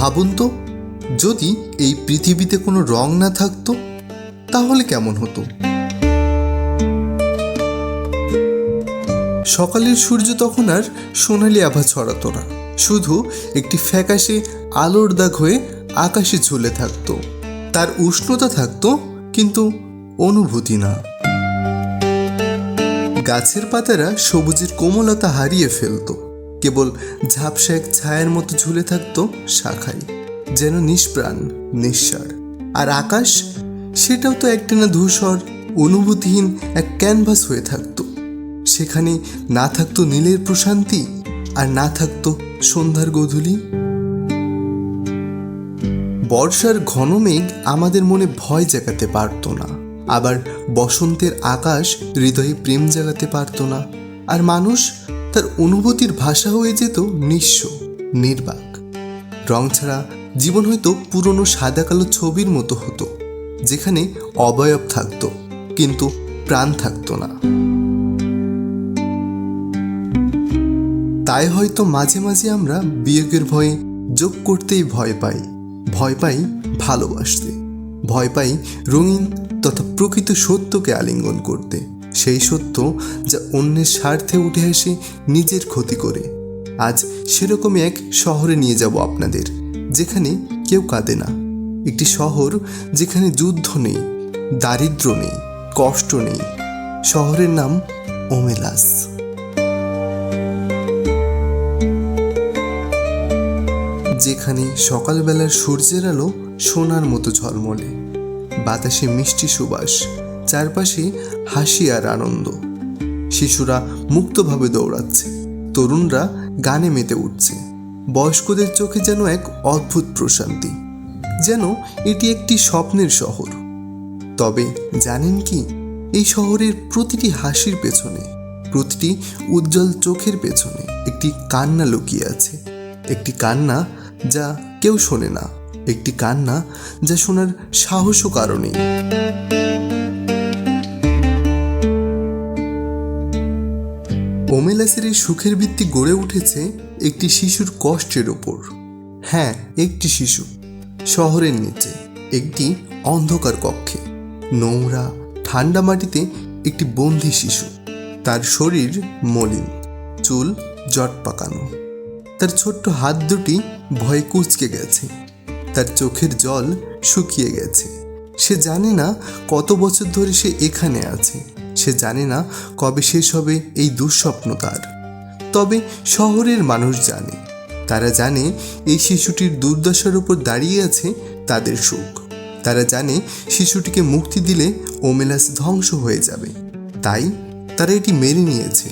ভাবুন তো, যদি এই পৃথিবীতে কোনো রং না থাকতো, তাহলে কেমন হতো? সকালের সূর্য তখন আর সোনালি আভা ছড়াতো না, শুধু একটি ফ্যাকাশে আলোর দাগ হয়ে আকাশে ঝুলে থাকতো। তার উষ্ণতা থাকতো, কিন্তু অনুভূতি না। গাছের পাতারা সবুজের কোমলতা হারিয়ে ফেলতো। কেবল ঝাপসা এক ছায়ার মতো ঝুলে থাকতো শাখায়, যেন নিষ্প্রাণ, নিঃসার। আর আকাশ, সেটাও তো একটানা ধূসর, অনুভূতিহীন এক ক্যানভাস হয়ে থাকতো। সেখানে না থাকতো নীলের প্রশান্তি, আর না থাকতো সন্ধ্যার গধূলি। বর্ষার ঘন মেঘ আমাদের মনে ভয় জাগাতে পারতো না, আবার বসন্তের আকাশ হৃদয়ে প্রেম জাগাতে পারতো না। আর মানুষ তার অনুভূতির ভাষা হয়ে যেত নিঃস্ব, নির্বাক। রং ছাড়া জীবন হয়তো পুরনো সাদা কালো ছবির মতো হতো, যেখানে অবয়ব থাকতো, কিন্তু প্রাণ থাকতো না। তাই হয়তো মাঝে মাঝে আমরা বিয়োগের ভয়ে যোগ করতেই ভয় পাই ভয় পাই ভালোবাসতে, ভয় পাই রঙিন তথা প্রকৃত সত্যকে আলিঙ্গন করতে। সেই সত্য যা অন্যের স্বার্থে উঠে আসে নিজের ক্ষতি করে। আজ সেরকমই এক শহরে নিয়ে যাব আপনাদের, যেখানে কেউ কাঁদে না। একটি শহর যেখানে যুদ্ধ নেই, দারিদ্র নেই, কষ্ট নেই। শহরের নাম ওমেলাস। যেখানে সকালবেলার সূর্যের আলো সোনার মতো ঝলমলে। বাতাসে মিষ্টি সুবাস। চারপাশে হাসি আর আনন্দ। শিশুরা মুক্তভাবে দৌড়াচ্ছে। তরুণরা গানে মেতে উঠছে। বয়স্কদের চোখে যেন এক অদ্ভুত প্রশান্তি, যেন এটি একটি স্বপ্নের শহর। তবে জানেন কি, এই শহরের প্রতিটি হাসির পেছনে, প্রতিটি উজ্জ্বল চোখের পেছনে একটি কান্না লুকিয়ে আছে। একটি কান্না যা কেউ শোনে না, একটি কান্না যা শোনার সাহসও কারণে ওমেলাসের এই সুখের ভিত্তি গড়ে উঠেছে একটি শিশুর কষ্টের ওপর। হ্যাঁ একটি শিশু। শহরের নিচে, একটি অন্ধকার কক্ষে। নোংরা, ঠান্ডা মাটিতে একটি বন্দি শিশু। তার শরীর মলিন, চুল জট পাকানো। তার ছোট্ট হাত দুটি ভয়ে কুচকে গেছে। তার চোখের জল শুকিয়ে গেছে। সে জানে না কত বছর ধরে সে এখানে আছে। সে জানে না কবে শেষ হবে এই দুঃস্বপ্ন তার। তবে শহরের মানুষ জানে। তারা জানে এই শিশুটির দুর্দশার উপর দাঁড়িয়ে আছে তাদের সুখ। তারা জানে শিশুটিকে মুক্তি দিলে ওমেলাস ধ্বংস হয়ে যাবে। তাই তারা এটি মেনে নিয়েছে।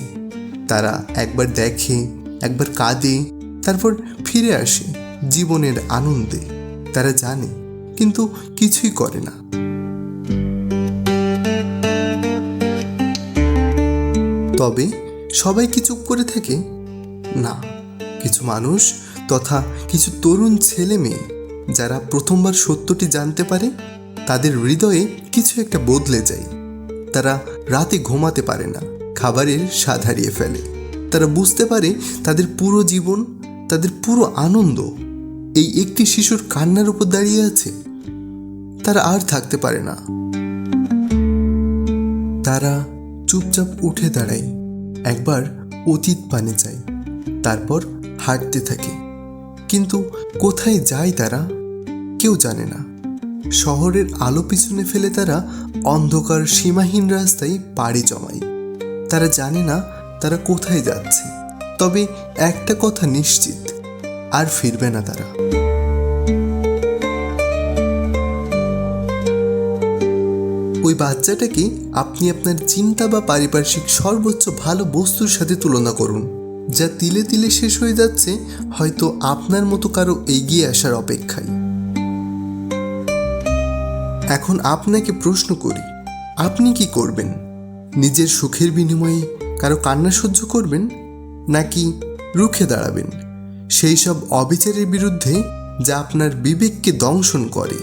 তারা একবার দেখে, একবার কাঁদে, তারপর ফিরে আসে জীবনের আনন্দে। তারা জানে, কিন্তু কিছুই করে না। তবে সবাই কি চুপ করে থাকে? না, কিছু মানুষ তথা কিছু তরুণ ছেলে মেয়ে যারা প্রথমবার সত্যটি জানতে পারে, তাদের হৃদয়ে কিছু একটা বদলে যায়। তারা রাতে ঘুমাতে পারে না, খাবারের স্বাদ হারিয়ে ফেলে। তারা বুঝতে পারে তাদের পুরো জীবন, তাদের পুরো আনন্দ এই একটি শিশুর কান্নার উপর দাঁড়িয়ে আছে। তারা আর থাকতে পারে না। তারা চুপচাপ উঠে দাঁড়ায়। একবার অতীত পানে যায়, তারপর হাঁটতে থাকে। কিন্তু কোথায় যায় তারা কেউ জানে না। শহরের আলো পিছনে ফেলে তারা অন্ধকার সীমাহীন রাস্তায় পাড়ি জমায়। তারা জানে না তারা কোথায় যাচ্ছে। তবে একটা কথা নিশ্চিত, আর ফিরবে না তারা। বাচ্চাটাকে আপনি আপনার চিন্তা বা পারিপার্শ্বিক সর্বোচ্চ ভালো বস্তুর সাথে তুলনা করুন। যা তিলে তিলে শেষ হয়ে যাচ্ছে, হয়তো আপনার মতো কারও এগিয়ে আসার অপেক্ষায়। এখন আপনাকে প্রশ্ন করি, আপনি কি করবেন? নিজের সুখের বিনিময়ে কারও কান্না সহ্য করবেন? নাকি রুখে দাঁড়াবেন? সেই সব অবিচারের বিরুদ্ধে যা আপনার বিবেককে দংশন করে,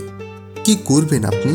কি করবেন আপনি?